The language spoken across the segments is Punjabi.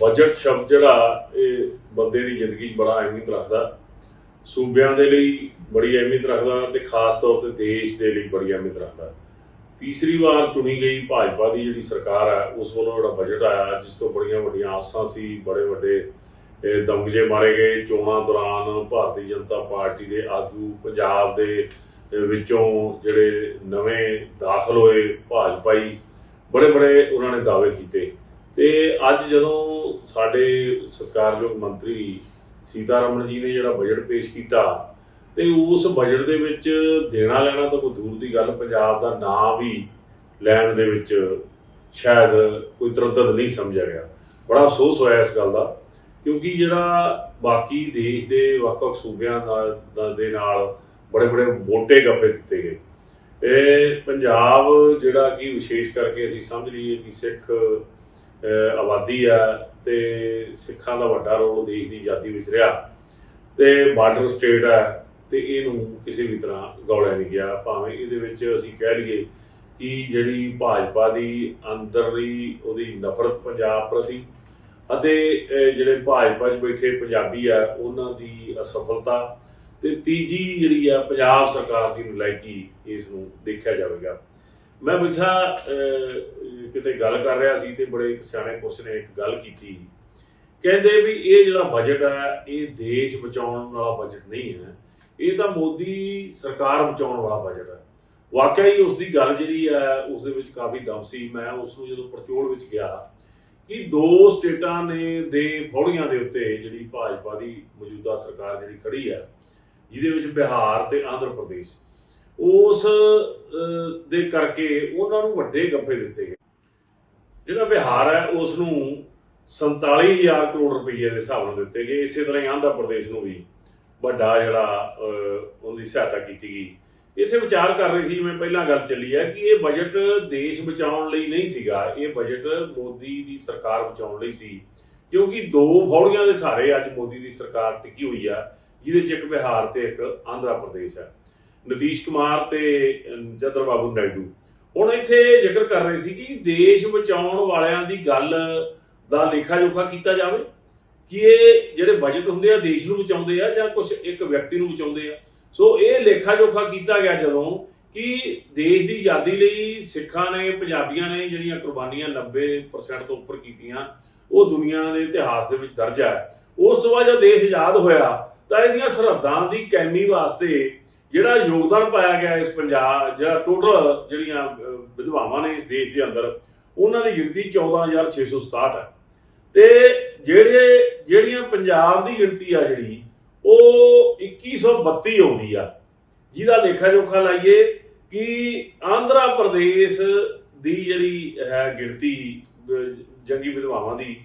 ਬਜਟ ਸ਼ਬਦ ਜਿਹੜਾ ਇਹ ਬੰਦੇ ਦੀ ਜ਼ਿੰਦਗੀ 'ਚ ਬੜਾ ਅਹਿਮੀਅਤ ਰੱਖਦਾ। ਸੂਬਿਆਂ ਦੇ ਲਈ ਬੜੀ ਅਹਿਮੀਅਤ ਰੱਖਦਾ ਤੇ ਖਾਸ ਤੌਰ ਤੇ ਦੇਸ਼ ਦੇ ਲਈ ਬੜੀ ਅਹਿਮੀਅਤ ਰੱਖਦਾ। ਤੀਸਰੀ ਵਾਰ ਚੁਣੀ ਗਈ ਭਾਜਪਾ ਦੀ ਜਿਹੜੀ ਸਰਕਾਰ ਹੈ ਉਸ ਵੱਲੋਂ ਜਿਹੜਾ ਬਜਟ ਆਇਆ, ਜਿਸ ਤੋਂ ਬੜੀਆਂ ਵੱਡੀਆਂ ਆਸਾਂ ਸੀ, ਬੜੇ ਵੱਡੇ, ਇਹ ਦਮਗਜੇ ਮਾਰੇ ਗਏ। ਚੋਣਾਂ ਦੌਰਾਨ ਭਾਰਤੀ ਜਨਤਾ ਪਾਰਟੀ ਦੇ ਆਗੂ ਪੰਜਾਬ ਦੇ ਵਿੱਚੋਂ ਜਿਹੜੇ ਨਵੇਂ ਦਾਖਲ ਹੋਏ ਭਾਜਪਾਈ ਬੜੇ ਬੜੇ ਉਹਨਾਂ ਨੇ ਦਾਅਵੇ ਕੀਤੇ। ਤੇ ਅੱਜ ਜਦੋਂ ਸਾਡੇ ਸਤਿਕਾਰਯੋਗ ਮੰਤਰੀ ਸੀਤਾਰਮਨ ਜੀ ਨੇ ਜਿਹੜਾ ਬਜਟ ਪੇਸ਼ ਕੀਤਾ ਤੇ ਉਸ ਬਜਟ ਦੇ ਵਿੱਚ ਦੇਣਾ ਲੈਣਾ ਤਾਂ ਕੋਈ ਦੂਰ ਦੀ ਗੱਲ, ਪੰਜਾਬ ਦਾ ਨਾਂ ਵੀ ਲੈਣ ਦੇ ਵਿੱਚ ਸ਼ਾਇਦ ਕੋਈ ਤਰੱਦਦ ਨਹੀਂ ਸਮਝਿਆ ਗਿਆ। ਬੜਾ ਅਫਸੋਸ ਹੋਇਆ ਇਸ ਗੱਲ ਦਾ, ਕਿਉਂਕਿ ਜਿਹੜਾ ਬਾਕੀ ਦੇਸ਼ ਦੇ ਵੱਖ-ਵੱਖ ਸੂਬਿਆਂ ਨਾਲ ਦੇ ਨਾਲ ਬੜੇ ਬੜੇ ਮੋਟੇ ਗੱਪੇ ਦਿੱਤੇ ਗਏ। ਇਹ ਪੰਜਾਬ ਜਿਹੜਾ ਕਿ ਵਿਸ਼ੇਸ਼ ਕਰਕੇ ਅਸੀਂ ਸਮਝ ਲਈਏ ਕਿ ਸਿੱਖ ਆਬਾਦੀ ਆ ਤੇ ਸਿੱਖਾਂ ਦਾ ਵੱਡਾ ਰੋਲ ਦੇਸ਼ ਦੀ ਆਜ਼ਾਦੀ ਵਿੱਚ ਰਿਹਾ ਤੇ ਬਾਰਡਰ ਸਟੇਟ ਹੈ ਤੇ ਇਹਨੂੰ ਕਿਸੇ ਵੀ ਤਰ੍ਹਾਂ ਗੌਲਿਆ ਨਹੀਂ ਗਿਆ। ਭਾਵੇਂ ਇਹਦੇ ਵਿੱਚ ਅਸੀਂ ਕਹਿ ਲਈਏ ਕਿ ਜਿਹੜੀ ਭਾਜਪਾ ਦੀ ਅੰਦਰਲੀ ਉਹਦੀ ਨਫ਼ਰਤ ਪੰਜਾਬ ਪ੍ਰਤੀ ਅਤੇ ਜਿਹੜੇ ਭਾਜਪਾ 'ਚ ਬੈਠੇ ਪੰਜਾਬੀ ਆ, ਉਹਨਾਂ ਦੀ ਅਸਫਲਤਾ ਤੇ ਤੀਜੀ ਜਿਹੜੀ ਆ, ਪੰਜਾਬ ਸਰਕਾਰ ਦੀ ਨਲਾਇਕੀ ਇਸ ਨੂੰ ਦੇਖਿਆ ਜਾਵੇਗਾ। ਮੈਂ ਬੈਠਾ ਕਿਤੇ ਗੱਲ ਕਰ ਰਿਹਾ ਸੀ ਤੇ ਬੜੇ ਇੱਕ ਸਿਆਣੇ ਪੁਰਸ਼ ਨੇ ਇੱਕ ਗੱਲ ਕੀਤੀ। ਕਹਿੰਦੇ ਵੀ ਇਹ ਜਿਹੜਾ ਬਜਟ ਹੈ ਇਹ ਦੇਸ਼ ਬਚਾਉਣ ਵਾਲਾ ਬਜਟ ਨਹੀਂ ਹੈ। ਇਹ ਤਾਂ ਮੋਦੀ ਸਰਕਾਰ ਬਚਾਉਣ ਵਾਲਾ ਬਜਟ ਹੈ ਵਾਕਿਆ ਹੀ ਉਸ ਦੀ ਗੱਲ ਜਿਹੜੀ ਹੈ ਉਸ ਦੇ ਵਿੱਚ ਕਾਫੀ ਦਮ ਸੀ। ਮੈਂ ਉਸ ਨੂੰ ਜਦੋਂ ਪਰਚੋਲ ਵਿੱਚ ਗਿਆ ਕਿ ਦੋ ਸਟੇਟਾਂ ਨੇ ਦੇ ਫੌੜੀਆਂ ਦੇ ਉੱਤੇ ਜਿਹੜੀ ਭਾਜਪਾ ਦੀ ਮੌਜੂਦਾ ਸਰਕਾਰ ਜਿਹੜੀ ਖੜੀ ਹੈ ਜਿਹਦੇ ਵਿੱਚ ਬਿਹਾਰ ਤੇ ਆਂਧਰਾ ਪ੍ਰਦੇਸ਼। ਉਸ ਦੇ ਕਰਕੇ ਉਹਨਾਂ ਨੂੰ ਵੱਡੇ ਗੱਫੇ ਦਿੱਤੇ ਗਏ। ਜਿਹੜਾ ਬਿਹਾਰ ਹੈ ਉਸ ਨੂੰ 47000 ਕਰੋੜ ਰੁਪਏ ਦੇ ਹਿਸਾਬ ਨਾਲ ਦਿੱਤੇ ਗਏ। ਇਸੇ ਤਰ੍ਹਾਂ ਹੀ ਆਂਧਰਾ ਪ੍ਰਦੇਸ਼ ਨੂੰ ਵੀ ਵੱਡਾ ਜਿਹੜਾ ਉਹਦੀ ਸਹਾਇਤਾ ਕੀਤੀ ਗਈ। ਇੱਥੇ ਵਿਚਾਰ ਕਰ ਰਹੀ ਸੀ ਮੈਂ ਪਹਿਲਾਂ ਗੱਲ ਚੱਲੀ ਹੈ, ਕਿ ਇਹ ਬਜਟ ਦੇਸ਼ ਬਚਾਉਣ ਲਈ ਨਹੀਂ ਸੀਗਾ। ਇਹ ਬਜਟ ਮੋਦੀ ਦੀ ਸਰਕਾਰ ਬਚਾਉਣ ਲਈ ਸੀ। ਕਿਉਂਕਿ ਦੋ ਫੌੜੀਆਂ ਦੇ ਸਹਾਰੇ ਅੱਜ ਮੋਦੀ ਦੀ ਸਰਕਾਰ ਟਿਕੀ ਹੋਈ ਆ, ਜਿਹਦੇ ਚ ਇੱਕ ਬਿਹਾਰ ਤੇ ਇੱਕ ਆਂਧਰਾ ਪ੍ਰਦੇਸ਼ ਹੈ ਨਤੀਸ਼ ਕੁਮਾਰ ਤੇ ਚੰਦਰ ਬਾਬੂ ਨਾਇਡੂ। ਹੁਣ ਇੱਥੇ ਜ਼ਿਕਰ ਕਰ ਰਹੇ ਸੀ ਕਿ ਦੇਸ਼ ਬਚਾਉਣ ਵਾਲਿਆਂ ਦੀ ਗੱਲ ਦਾ ਲੇਖਾ ਜੋਖਾ ਕੀਤਾ ਜਾਵੇ, ਕਿ ਇਹ ਜਿਹੜੇ ਬਜਟ ਹੁੰਦੇ ਆ, ਦੇਸ਼ ਨੂੰ ਬਚਾਉਂਦੇ ਆ ਜਾਂ ਕੁਝ ਇੱਕ ਵਿਅਕਤੀ ਨੂੰ ਬਚਾਉਂਦੇ ਆ। ਸੋ ਇਹ ਲੇਖਾ ਜੋਖਾ ਕੀਤਾ ਗਿਆ ਜਦੋਂ ਕਿ ਦੇਸ਼ ਦੀ ਆਜ਼ਾਦੀ ਲਈ ਸਿੱਖਾਂ ਨੇ, ਪੰਜਾਬੀਆਂ ਨੇ ਜਿਹੜੀਆਂ ਕੁਰਬਾਨੀਆਂ 90% ਤੋਂ ਉੱਪਰ ਕੀਤੀਆਂ, ਉਹ ਦੁਨੀਆ ਦੇ ਇਤਿਹਾਸ ਦੇ ਵਿੱਚ ਦਰਜ ਹੈ। ਉਸ ਤੋਂ ਬਾਅਦ ਜਦ ਦੇਸ਼ ਆਜ਼ਾਦ ਹੋਇਆ, ਤਾਂ ਇਹਦੀਆਂ ਸਰਹੱਦਾਂ ਦੀ ਕੈਮੀ ਵਾਸਤੇ ਜਿਹੜਾ ਯੋਗਦਾਨ ਪਾਇਆ ਗਿਆ ਇਸ ਪੰਜਾਬ, ਜਿਹੜਾ ਟੋਟਲ ਜਿਹੜੀਆਂ ਵਿਧਵਾਵਾਂ ਨੇ ਇਸ ਦੇਸ਼ ਦੇ ਅੰਦਰ, ਉਹਨਾਂ ਦੀ ਗਿਣਤੀ 14667 ਹੈ। ਤੇ ਜਿਹੜੇ, ਜਿਹੜੀਆਂ ਪੰਜਾਬ ਦੀ ਗਿਣਤੀ ਆ ਜਿਹੜੀ, ਉਹ 2132 ਆਉਂਦੀ ਆ। ਜਿਹਦਾ ਲੇਖਾ ਜੋਖਾ ਲਾਈਏ ਕਿ ਆਂਧਰਾ ਪ੍ਰਦੇਸ਼ ਦੀ ਜਿਹੜੀ ਹੈ ਗਿਣਤੀ ਜੰਗੀ ਵਿਧਵਾਵਾਂ ਦੀ,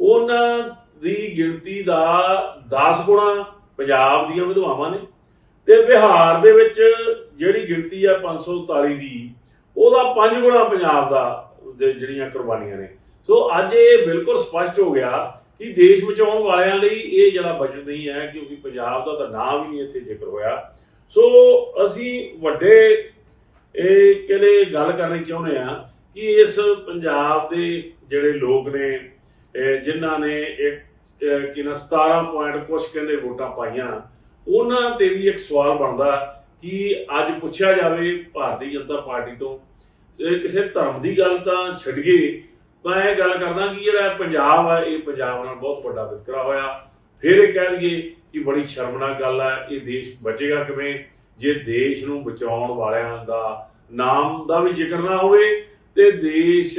ਉਹਨਾਂ ਦੀ ਗਿਣਤੀ ਦਾ 10 ਗੁਣਾ ਪੰਜਾਬ ਦੀਆਂ ਵਿਧਵਾਵਾਂ ਨੇ। ਤੇ ਬਿਹਾਰ ਦੇ ਵਿੱਚ ਜਿਹੜੀ ਗਿਣਤੀ ਆ 543 ਦੀ ਉਹਦਾ 5 ਗੁਣਾ ਪੰਜਾਬ ਦਾ ਜਿਹੜੀਆਂ ਕੁਰਬਾਨੀਆਂ ਨੇ। ਸੋ ਅੱਜ ਇਹ ਬਿਲਕੁਲ ਸਪਸ਼ਟ ਹੋ ਗਿਆ ਕਿ ਦੇਸ਼ ਬਚਾਉਣ ਵਾਲਿਆਂ ਲਈ ਇਹ ਜਿਹੜਾ ਬਜਟ ਨਹੀਂ ਹੈ ਕਿਉਂਕਿ ਪੰਜਾਬ ਦਾ ਤਾਂ ਨਾਮ ਹੀ ਨਹੀਂ ਇੱਥੇ ਜ਼ਿਕਰ ਹੋਇਆ। ਸੋ ਅਸੀਂ ਵੱਡੇ ਇਹ ਕਿਹੜੇ ਗੱਲ ਕਰਨੀ ਚਾਹੁੰਦੇ ਆ ਕਿ ਇਸ ਪੰਜਾਬ ਦੇ ਜਿਹੜੇ ਲੋਕ ਨੇ ਇਹ ਜਿਨ੍ਹਾਂ ਨੇ ਇੱਕ ਅਹ, 17 ਪੁਆਇੰਟ ਕੁਛ ਕਹਿੰਦੇ ਵੋਟਾਂ ਪਾਈਆਂ ਉਹਨਾਂ ਤੇ ਵੀ ਇੱਕ ਸਵਾਲ ਬਣਦਾ ਕਿ ਅੱਜ ਪੁੱਛਿਆ ਜਾਵੇ ਭਾਰਤੀ ਜਨਤਾ ਪਾਰਟੀ ਤੋਂ ਕਿਸੇ ਧਰਮ ਦੀ ਗੱਲ ਤਾਂ ਛੱਡੀਏ, ਮੈਂ ਇਹ ਗੱਲ ਕਰਦਾ ਕਿ ਜਿਹੜਾ ਪੰਜਾਬ ਹੈ ਇਹ ਪੰਜਾਬ ਨਾਲ ਬਹੁਤ ਵੱਡਾ ਵਿਤਕਰਾ ਹੋਇਆ। ਫਿਰ ਇਹ ਕਹਿ ਦਈਏ ਕਿ ਬੜੀ ਸ਼ਰਮਨਾਕ ਗੱਲ ਹੈ ਇਹ ਦੇਸ਼ ਬਚੇਗਾ ਕਿਵੇਂ? ਜੇ ਦੇਸ਼ ਨੂੰ ਬਚਾਉਣ ਵਾਲਿਆਂ ਦਾ ਨਾਮ ਦਾ ਵੀ ਜ਼ਿਕਰ ਨਾ ਹੋਵੇ, ਤੇ ਦੇਸ਼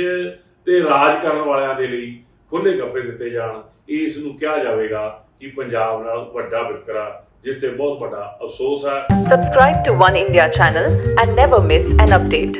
ਤੇ ਰਾਜ ਕਰਨ ਵਾਲਿਆਂ ਦੇ ਲਈ ਖੁੱਲੇ ਗੱਫੇ ਦਿੱਤੇ ਜਾਣ, ਇਸ ਨੂੰ ਕਿਹਾ ਜਾਵੇਗਾ। ਕਿ ਪੰਜਾਬ ਨਾਲ ਵੱਡਾ ਵਿਤਕਰਾ ਜਿਸ ਤੇ ਬਹੁਤ ਵੱਡਾ ਅਫਸੋਸ ਹੈ Subscribe to One India channel and never miss an update.